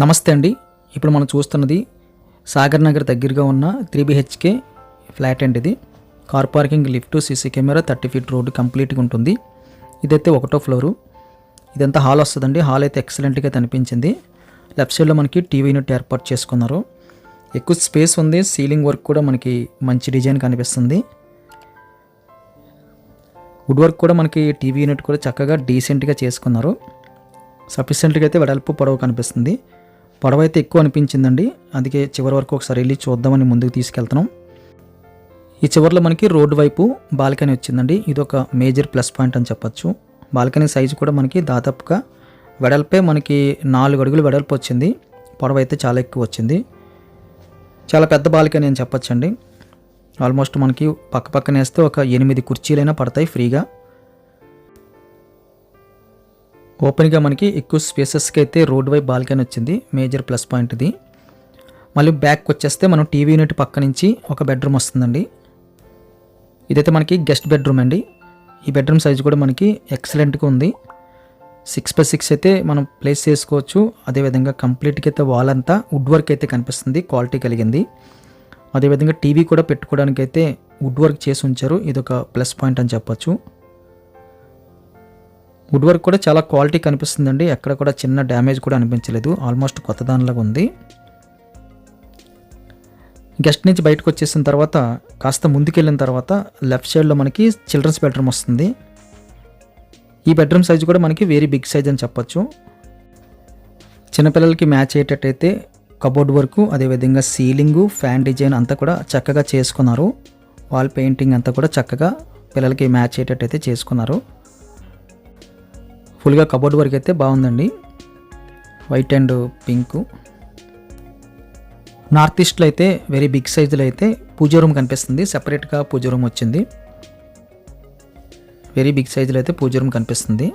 నమస్తే అండి. ఇప్పుడు మనం చూస్తున్నది సాగర్ నగర్ దగ్గరగా ఉన్న త్రీ బిహెచ్కే ఫ్లాట్ అండి ఇది. Car parking lift CC camera thirty feet road కంప్లీట్గా ఉంటుంది. ఇదైతే ఒకటో ఫ్లోరు. ఇదంతా హాల్ వస్తుందండి. హాల్ అయితే ఎక్సలెంట్గా కనిపించింది. లెఫ్ట్ సైడ్లో మనకి టీవీ యూనిట్ ఏర్పాటు చేసుకున్నారు. ఎక్కువ స్పేస్ ఉంది. సీలింగ్ వర్క్ కూడా మనకి మంచి డిజైన్ కనిపిస్తుంది. వుడ్ వర్క్ కూడా మనకి టీవీ యూనిట్ కూడా చక్కగా డీసెంట్గా చేసుకున్నారు. సఫిషియెంట్గా అయితే వెడల్పు పొడవు కనిపిస్తుంది. పొడవు అయితే ఎక్కువ అనిపించిందండి. అందుకే చివరి వరకు ఒకసారి వెళ్ళి చూద్దామని ముందుకు తీసుకెళ్తున్నాం. ఈ చివరిలో మనకి రోడ్డు వైపు బాల్కనీ వచ్చిందండి. ఇది ఒక మేజర్ ప్లస్ పాయింట్ అని చెప్పొచ్చు. బాల్కనీ సైజు కూడా మనకి దాదాపుగా వెడల్పే మనకి నాలుగు అడుగులు వెడల్పు వచ్చింది. పొడవు అయితే చాలా ఎక్కువ వచ్చింది. చాలా పెద్ద బాల్కనీ అని చెప్పచ్చండి. ఆల్మోస్ట్ మనకి పక్క పక్కన వేస్తే ఒక ఎనిమిది కుర్చీలైనా పడతాయి ఫ్రీగా. ఓపెన్గా మనకి ఎక్కువ స్పేసెస్కి అయితే రోడ్ వైపు బాల్కనీ వచ్చింది. మేజర్ ప్లస్ పాయింట్ ఇది. మళ్ళీ బ్యాక్ వచ్చేస్తే మనం టీవీ యూనిట్ పక్క నుంచి ఒక బెడ్రూమ్ వస్తుందండి. ఇదైతే మనకి గెస్ట్ బెడ్రూమ్ అండి. ఈ బెడ్రూమ్ సైజ్ కూడా మనకి ఎక్సలెంట్గా ఉంది. సిక్స్ బై సిక్స్ అయితే మనం ప్లేస్ చేసుకోవచ్చు. అదేవిధంగా కంప్లీట్గా అయితే వాల్ అంతా వుడ్ వర్క్ అయితే కనిపిస్తుంది. క్వాలిటీ కలిగింది. అదేవిధంగా టీవీ కూడా పెట్టుకోవడానికి అయితే వుడ్ వర్క్ చేసి ఉంచారు. ఇది ఒక ప్లస్ పాయింట్ అని చెప్పొచ్చు. వుడ్ వర్క్ కూడా చాలా క్వాలిటీ కనిపిస్తుందండి. ఎక్కడ కూడా చిన్న డ్యామేజ్ కూడా అనిపించలేదు. ఆల్మోస్ట్ కొత్త దానిలాగా ఉంది. గెస్ట్ నుంచి బయటకు వచ్చేసిన తర్వాత కాస్త ముందుకెళ్ళిన తర్వాత లెఫ్ట్ సైడ్లో మనకి చిల్డ్రన్స్ బెడ్రూమ్ వస్తుంది. ఈ బెడ్రూమ్ సైజ్ కూడా మనకి వెరీ బిగ్ సైజ్ అని చెప్పొచ్చు. చిన్నపిల్లలకి మ్యాచ్ అయ్యేటట్టయితే కబోర్డ్ వర్క్ అదేవిధంగా సీలింగు ఫ్యాన్ డిజైన్ అంతా కూడా చక్కగా చేసుకున్నారు. వాల్ పెయింటింగ్ అంతా కూడా చక్కగా పిల్లలకి మ్యాచ్ అయ్యేటట్టయితే చేసుకున్నారు. ఫుల్గా కబోర్డ్ వరకు అయితే బాగుందండి. White and pink. నార్త్ ఈస్ట్లో అయితే వెరీ బిగ్ సైజులో అయితే పూజ రూమ్ కనిపిస్తుంది. సెపరేట్గా పూజ రూమ్ వచ్చింది. వెరీ బిగ్ సైజులో అయితే పూజ రూమ్ కనిపిస్తుంది.